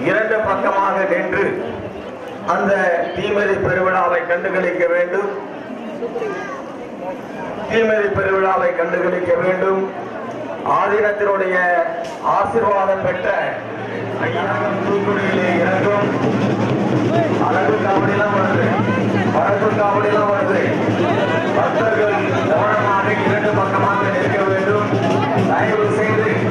இரண்டு பக்கமாக நின்று அந்த தீமதி பெருவிழாவை கண்டுகளிக்க வேண்டும். தீமதி பெருவிழாவை கண்டுகளிக்க வேண்டும். ஆதீனத்தினுடைய ஆசீர்வாதம் பெற்ற தூக்குடியிலே இறங்கும் அழகு காவடிலாம் வருது. பறப்பு காவடிலாம் வருது. பக்தர்கள் கவனமாக இரண்டு பக்கமாக நிற்க வேண்டும். தயவு செய்து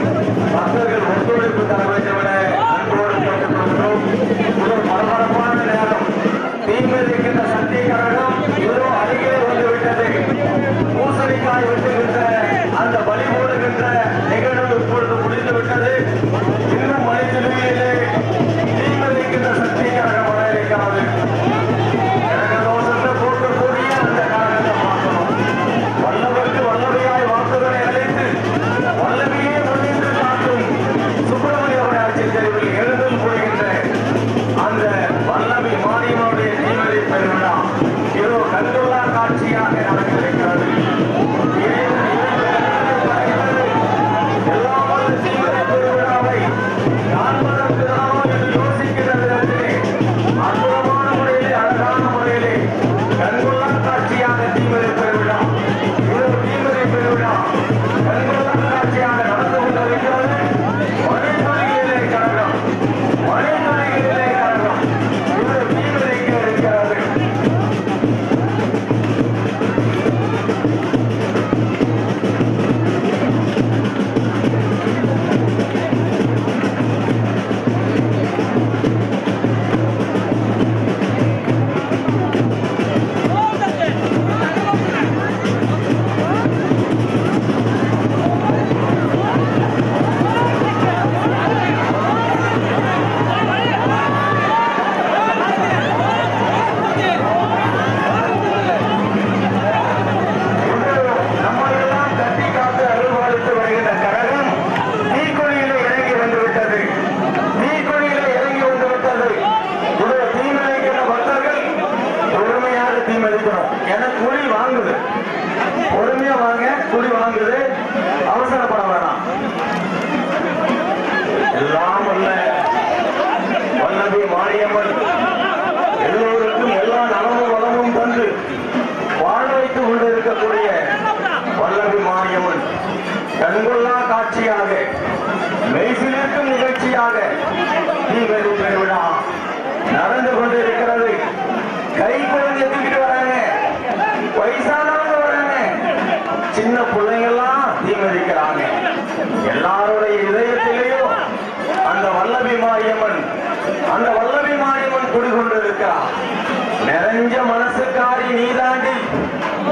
நிறைஞ்ச மனசுக்காரி நீதாண்டி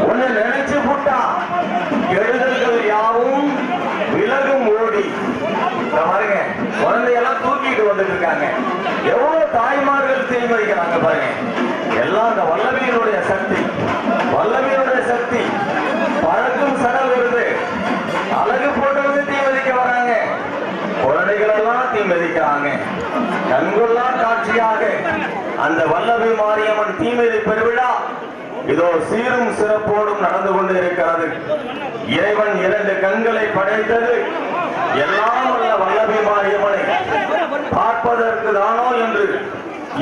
உன்னை நினைச்சு புட்டா எழுதல்கள் யாவும் விலகும் ஓடி. பாருங்க குழந்தையெல்லாம் தூக்கிட்டு வந்துட்டு இருக்காங்க. எவ்வளவு தாய்மார்கள் தீர்மானிக்கிறாங்க பாருங்க. எல்லாம் அந்த வல்லபியினுடைய சக்தி வல்லபியினுடைய சக்தி பழக்கும் சடல் வருது அழகு போட்டு வந்து தீ மிதிக்க வராங்க குழந்தைகள் எல்லாம் தீ மிதிக்கிறாங்க கண்கொள்ளா காட்சியாக அந்த வல்லபி மாரியம்மன் தீமிதி பெருவிழா இதோ சீரும் சிறப்போடும் நடந்து கொண்டு இருக்கிறது. இறைவன் இரண்டு கண்களை படைத்தது. எல்லாம் உள்ள வல்லபி மாரியம்மனை பார்ப்பதற்கு தானோ என்று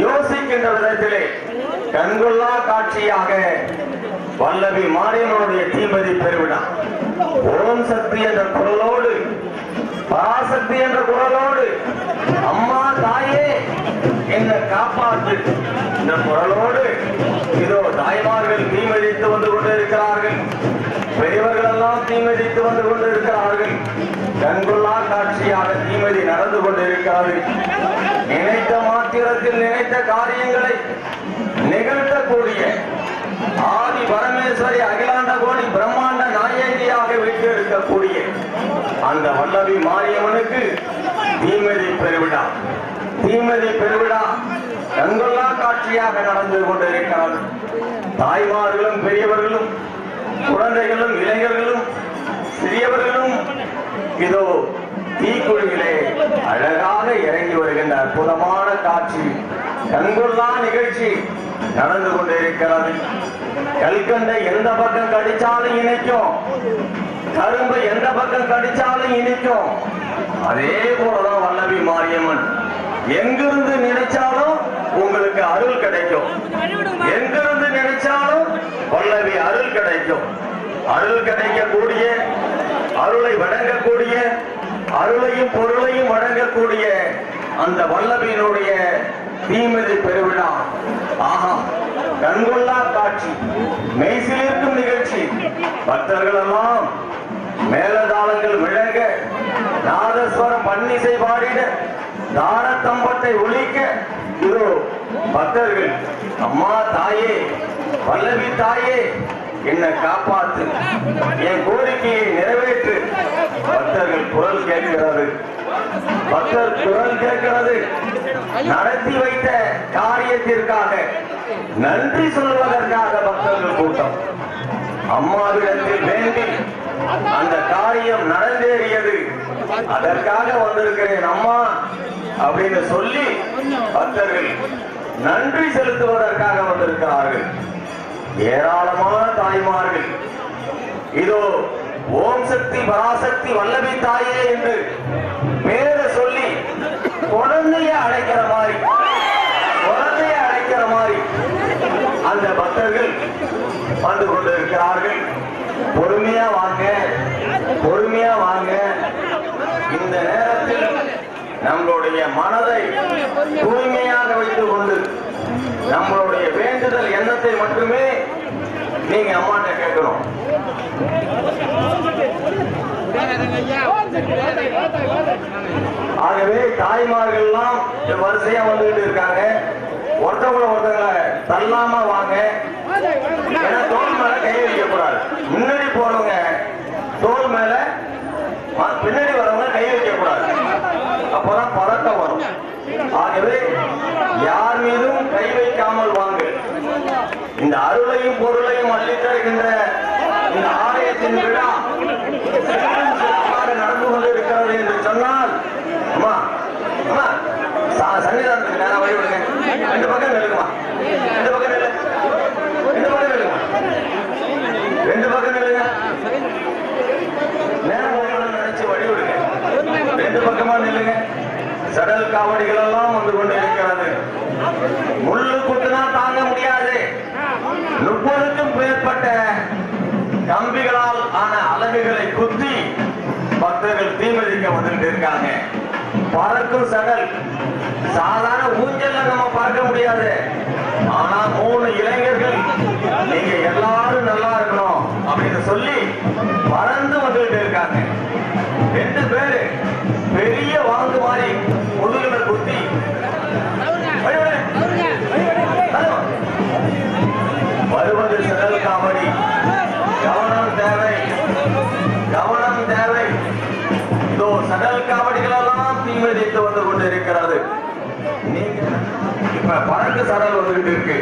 யோசிக்கின்ற விதத்திலே கண்கொள்ளா காட்சியாக வல்லபி மாரியம்மனுடைய தீமதி பெருவிடான் ஓம் சக்தி என்ற குரலோடு பராசக்தி என்ற குரலோடு அம்மா தாயே என்னை காப்பாற்று. இந்த குரலோடு இதோ தாய்மார்கள் தீமதித்து வந்து கொண்டிருக்கிறார்கள். பெரியவர்கள் எல்லாம் தீமதித்து வந்து கொண்டிருக்கிறார்கள். கண்கொள்ளா காட்சியாக தீமதி நடந்து கொண்டிருக்கிறது. நினைத்த மாத்திரத்தில் நினைத்த காரியங்களை நிகழ்த்தக்கூடிய ஆதி பரமேஸ்வரி அகிலாண்ட கோடி பிரம்மாண்ட நாயகியாக விட்டு இருக்கக்கூடிய அந்த வல்லவி மாரியம்மனுக்கு தீமதி பெருவிழா. தீமதி பெருவிழா கண்கொள்ளா காட்சியாக நடந்து கொண்டிருக்கிறது தாய்மார்களும் பெரியவர்களும் குழந்தைகளும் இளைஞர்களும் சிறியவர்களும் இதோ தீக்குழியிலே அழகாக இறங்கி வருகின்ற அற்புதமான காட்சி கண்கொள்ளா நிகழ்ச்சி நடந்து கொண்டிருக்கிறது. கல்கண்டை எந்த பக்கம் கடிச்சாலும் இணைக்கும் கரும்பு எந்த பக்கம் கடிச்சாலும் இணைக்கும் அதே போலதான் வல்லவி மாரியம்மன். எங்கிருந்து நினைச்சாலும் உங்களுக்கு அருள் கிடைக்கும். எங்கிருந்து நினைச்சாலும் வல்லவி அருள் கிடைக்கும். அருள் கிடைக்கக்கூடிய அருளை வழங்கக்கூடிய அருளையும் பொருளையும் வழங்கக்கூடிய அந்த வல்லவியினுடைய தீமிதி பெருவிழா. ஆஹா கண்கொள்ளா காட்சி மெய்சிலிருக்கும் நிகழ்ச்சி. பக்தர்கள் எல்லாம் மேலதாளங்கள் விளங்க நாதஸ்வரம் பன்னிசை பாடிட தாரத்தம்பட்டை ஒழிக்க இதோ பக்தர்கள் அம்மா தாயே பல்லவி தாயே என்னை காப்பாத்து. என் கோரிக்கையை நிறைவேற்று. பக்தர்கள் குரல் கேட்கிறது. பக்தர் குரல் கேட்கிறது. நடத்தி வைத்த காரியத்திற்காக நன்றி சொல்வதற்காக பக்தர்கள் கூட்டம். அம்மாவிடத்தில் வேண்டி அந்த காரியம் நடந்தேறியது. அதற்காக வந்திருக்கிறேன் அம்மா. அப்படின்னு சொல்லி பக்தர்கள் நன்றி செலுத்துவதற்காக வந்திருக்கிறார்கள். ஏராளமான தாய்மார்கள். இதோ ஓம் சக்தி பராசக்தி வல்லவி தாயே என்று பேரை சொல்லி குழந்தைய அழைக்கிற மாதிரி குழந்தைய அழைக்கிற மாதிரி அந்த பக்தர்கள் வந்து கொண்டிருக்கிறார்கள். பொறுமையா வாங்க பொறுமையா வாங்க. இந்த நேரம் நம்மளுடைய மனதை தூய்மையாக வைத்துக் கொண்டு நம்மளுடைய வேண்டுதல் எண்ணத்தை மட்டுமே நீங்க அம்மாட்ட கேட்கணும் ஆகவே தாய்மார்கள் எல்லாம் வரிசையா வந்துகிட்டு இருக்காங்க. ஒருத்தவங்கள ஒருத்தவங்கள தள்ளாம வாங்க ஏன்னா தோல் மேல கை வைக்க கூடாது முன்னாடி போறவங்க தோல் மேல ம- பின்னாடி வரவங்க கை வைக்க கூடாது அப்பதான் பதட்டம் வரும் ஆகவே யார் மீதும் கை வைக்காமல் வாங்க இந்த அருளையும் பொருளையும் அள்ளித் தருகின்ற இந்த ஆலயத்தின் விழா சிறப்பும் சிறப்பாக நடந்து கொண்டிருக்கிறது என்று சொன்னால் அம்மா அம்மா சா- சன்னிதானத்துக்கு நேரம் வழி விடுங்க ரெண்டு பக்கம் நில்லுங்கம்மா ரெண்டு பக்கம் நில்லு ரெண்டு பக்கம் நில்லுங்க ரெண்டு பக்கம் நில்லுங்க நேரம் வழி விட நினைச்சு வழி விடுங்க ரெண்டு பக்கமா நில்லுங்க சடல் காவடிகள் எல்லாம் வந்து கொண்டு இருக்கிறது முள்ளு குத்துனா தாங்க முடியாது. முப்பதுக்கும் மேற்பட்ட கம்பிகளால் ஆன அலகுகளை குத்தி பக்தர்கள் தீமதிக்க வந்துட்டு இருக்காங்க. பறக்கும் சடல். சாதாரண ஊஞ்சல்ல நம்ம பார்க்க முடியாது. ஆனா மூணு இளைஞர்கள் நீங்க எல்லாரும் நல்லா இருக்கணும் அப்படின்னு சொல்லி பறந்து வந்துட்டு இருக்காங்க. ரெண்டு பேரு பறக்கு சடல் வந்துகிட்டு இருக்கு.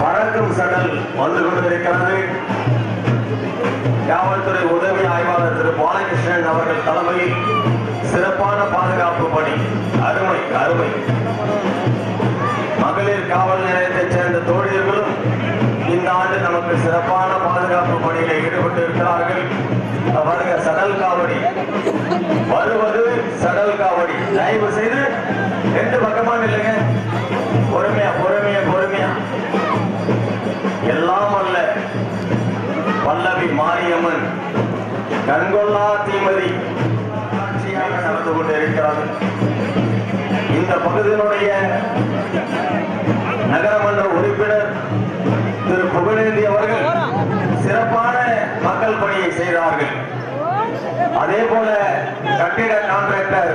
பறக்கும் சடல் வந்து கொண்டிருக்கிறது. காவல்துறை உதவி ஆய்வாளர் திரு பாலகிருஷ்ணன் அவர்கள் தலைமையில் சிறப்பான பாதுகாப்பு பணி. அருமை அருமை. கண்கொள்ளா தீமதி. நடந்து கொண்டிருக்கிறது. இந்த பகுதியினுடைய நகரமன்ற உறுப்பினர் திரு புகழேந்தி அவர்கள் சிறப்பான மக்கள் பணியை செய்தார்கள். அதே போல கட்டிட கான்ட்ராக்டர்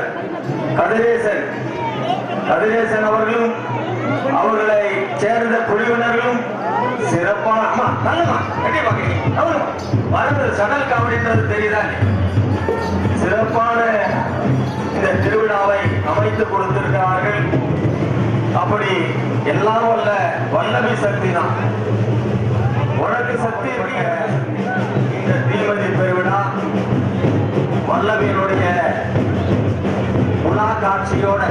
கதிரேசன் கதிரேசன் அவர்களும் அவர்களை சேர்ந்த குழுவினர்களும் சிறப்பான அம்மா நல்லமா கட்டி பாக்கிறீங்க அவருமா வரது சடல் காவடின்றது தெரியுதா? சிறப்பான இந்த திருவிழாவை அமைத்து கொடுத்திருக்கிறார்கள். அப்படி எல்லாரும் அல்ல வல்லவி சக்தி தான். உனக்கு சக்தி இந்த தீமதி பெருவிழா வல்லவியினுடைய உலா காட்சியோட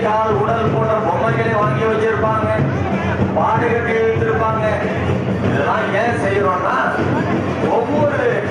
கால் உடல் போன்ற பொம்மைகளை வாங்கி வச்சிருப்பாங்க. பாடு கட்டி வைத்திருப்பாங்க. இதெல்லாம் ஏன் செய்யறோம்னா ஒவ்வொரு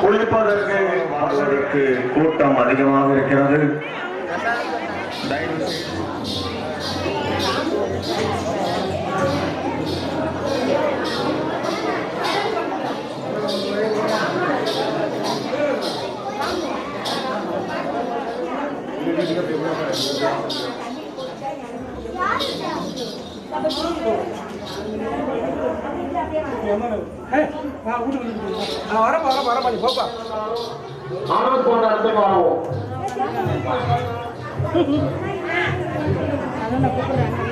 குளிப்பதற்கு அவர்களுக்கு கூட்டம் அதிகமாக இருக்கிறது Thank. நான் வரப்பா வரப்பா வரப்பா நீ போப்பா. ஆனந்த் போன்ற இடத்துக்கு வரவும் அதான்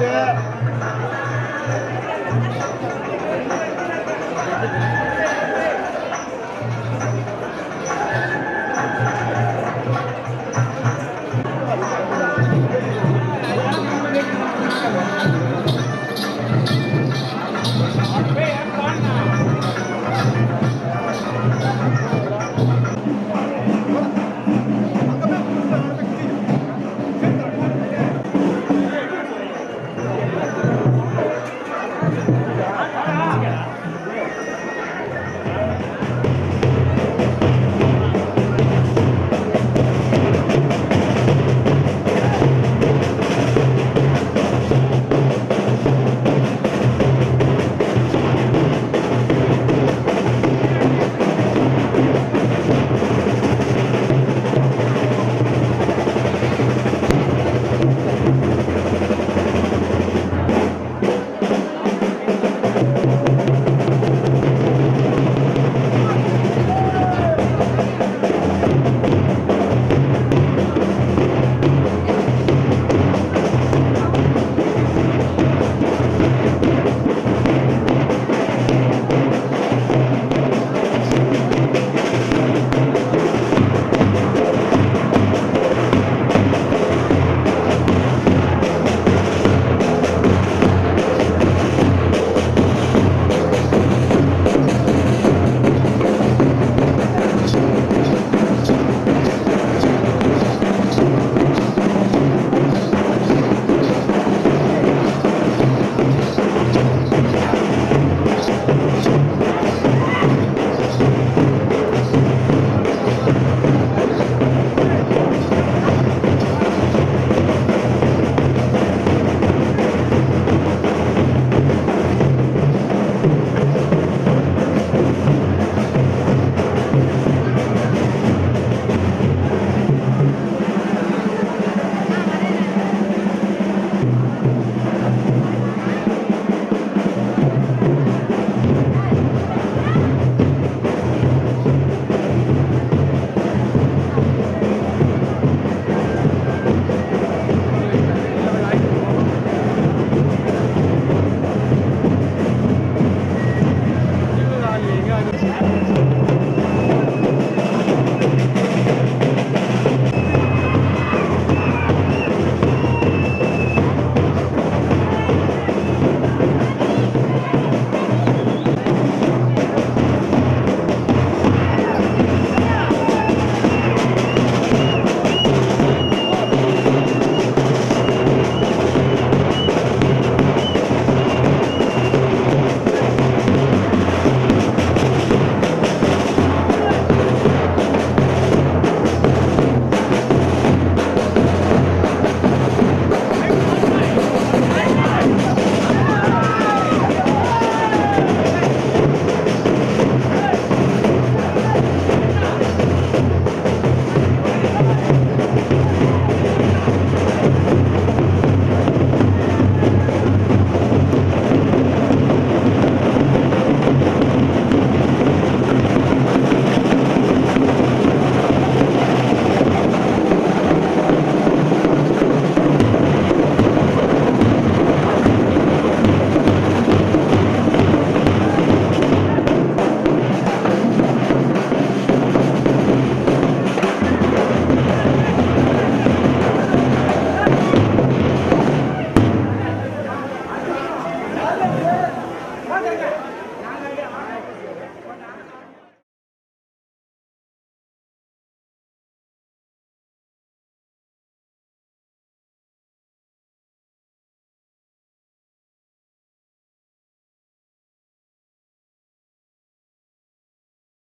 Yeah.